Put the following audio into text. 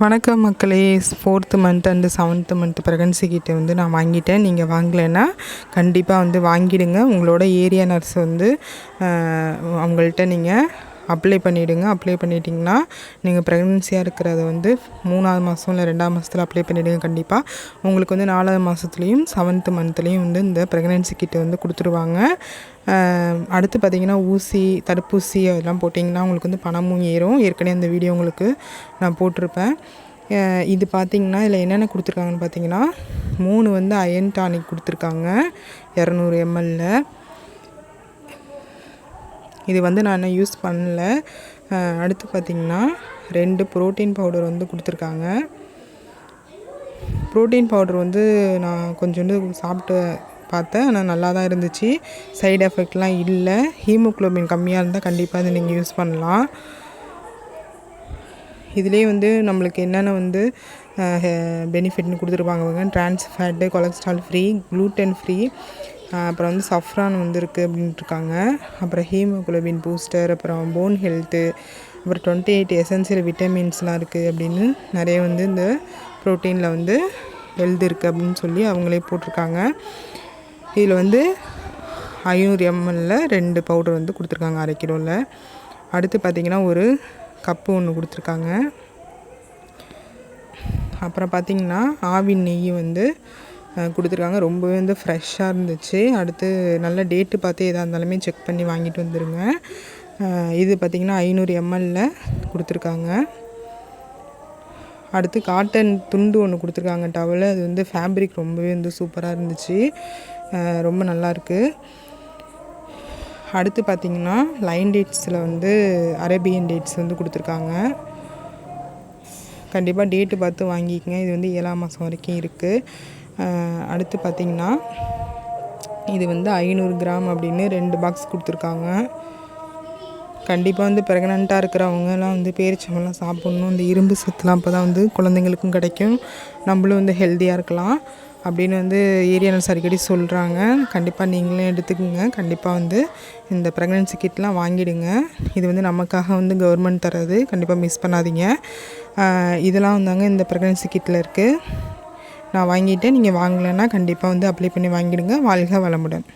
வணக்கம் மக்களே. Fourth month and seventh month pregnancy கிட்டே வந்து நான் வாங்கிட்டேன். நீங்கள் வாங்கலைன்னா கண்டிப்பாக வந்து வாங்கிடுங்க. உங்களோட ஏரியா நர்ஸ் வந்து அவங்கள்ட்ட நீங்கள் அப்ளை பண்ணிவிடுங்க அப்ளை பண்ணிட்டீங்கன்னா நீங்கள் ப்ரெக்னென்சியாக இருக்கிறத வந்து மூணாவது மாதம் இல்லை ரெண்டாவது மாதத்தில் அப்ளை பண்ணிவிடுங்க கண்டிப்பாக உங்களுக்கு வந்து நாலாவது மாதத்துலேயும் செவன்த்து மந்த்லேயும் வந்து இந்த ப்ரெக்னென்சி கிட்ட வந்து கொடுத்துருவாங்க. அடுத்து பார்த்திங்கன்னா ஊசி தடுப்பூசி அதெல்லாம் போட்டிங்கன்னா உங்களுக்கு வந்து பணமும் ஏறும். ஏற்கனவே அந்த வீடியோ உங்களுக்கு நான் போட்டிருப்பேன். இது பார்த்திங்கன்னா இதில் என்னென்ன கொடுத்துருக்காங்கன்னு பார்த்தீங்கன்னா மூணு வந்து அயன் டானிக் கொடுத்துருக்காங்க இரநூறு எம்எல்ல இது வந்து நான் யூஸ் பண்ணல. அடுத்து பார்த்திங்கன்னா ரெண்டு ப்ரோட்டீன் பவுடர் வந்து கொடுத்துருக்காங்க. ப்ரோட்டீன் பவுடர் வந்து நான் கொஞ்சோண்டு சாப்பிட்டு பார்த்தேன். ஆனால் நல்லா தான் இருந்துச்சு. சைடு எஃபெக்ட்லாம் இல்லை. ஹீமோக்ளோபின் கம்மியாக இருந்தால் கண்டிப்பாக அதை நீங்கள் யூஸ் பண்ணலாம். இதிலே வந்து நம்மளுக்கு என்னென்ன வந்து பெனிஃபிட்னு கொடுத்துருப்பாங்க trans fat cholesterol free gluten free அப்புறம் வந்து சஃப்ரான் வந்து அப்படின்ட்டு அப்படின்ட்டுருக்காங்க. அப்புறம் ஹீமோகுளோபின் பூஸ்டர் அப்புறம் போன் ஹெல்த்து அப்புறம் டுவெண்ட்டி எயிட் எசென்சியல் விட்டமின்ஸ்லாம் இருக்குது அப்படின்னு நிறைய வந்து இந்த ப்ரோட்டீனில் வந்து ஹெல்த் இருக்குது அப்படின்னு சொல்லி அவங்களே போட்டிருக்காங்க. இதில் வந்து ஐநூறு எம்எல்ல ரெண்டு பவுடர் வந்து கொடுத்துருக்காங்க அரை கிலோவில் அடுத்து பார்த்திங்கன்னா ஒரு கப்பு ஒன்று கொடுத்துருக்காங்க. அப்புறம் பார்த்திங்கன்னா ஆவின் நெய் வந்து கொடுத்துருக்காங்க. ரொம்பவே வந்து ஃப்ரெஷ்ஷாக இருந்துச்சு. அடுத்து நல்ல டேட்டு பார்த்து எதாக இருந்தாலுமே செக் பண்ணி வாங்கிட்டு வந்துடுங்க இது பார்த்திங்கன்னா ஐநூறு எம்எல்ல கொடுத்துருக்காங்க. அடுத்து காட்டன் துண்டு ஒன்று கொடுத்துருக்காங்க டவல் அது வந்து ஃபேப்ரிக் ரொம்பவே வந்து சூப்பராக இருந்துச்சு. ரொம்ப நல்லாயிருக்கு அடுத்து பார்த்திங்கன்னா லைன் டேட்ஸில் வந்து அரேபியன் டேட்ஸ் வந்து கொடுத்துருக்காங்க. கண்டிப்பாக டேட்டு பார்த்து வாங்கிக்கங்க. இது வந்து ஏழாம் மாதம் வரைக்கும் இருக்குது அடுத்து பார்த்திங்கன்னா இது வந்து ஐநூறு கிராம் அப்படின்னு ரெண்டு பாக்ஸ் கொடுத்துருக்காங்க. கண்டிப்பாக வந்து ப்ரெக்னெண்ட்டாக இருக்கிறவங்கலாம் வந்து பேரிச்சம்பழம் சாப்பிட்ணும். இந்த இரும்பு சத்துலாம் அப்போ தான் வந்து குழந்தைங்களுக்கும் கிடைக்கும். நம்மளும் வந்து ஹெல்த்தியாக இருக்கலாம். அப்படின்னு வந்து ஏரியானல்ஸ் அடிக்கடி சொல்கிறாங்க கண்டிப்பாக நீங்களும் எடுத்துக்கோங்க. கண்டிப்பாக வந்து இந்த ப்ரெக்னென்சி கிட்லாம் வாங்கிடுங்க. இது வந்து நமக்காக வந்து கவர்மெண்ட் தர்றது. கண்டிப்பாக மிஸ் பண்ணாதீங்க. இதெல்லாம் வந்தாங்க. இந்த ப்ரெக்னென்சி கிட்டில் இருக்குது நான் வாங்கிட்டேன். நீங்கள் வாங்கலைன்னா கண்டிப்பாக வந்து அப்ளை பண்ணி வாங்கிடுங்க. வாழ்க வளமுடன்.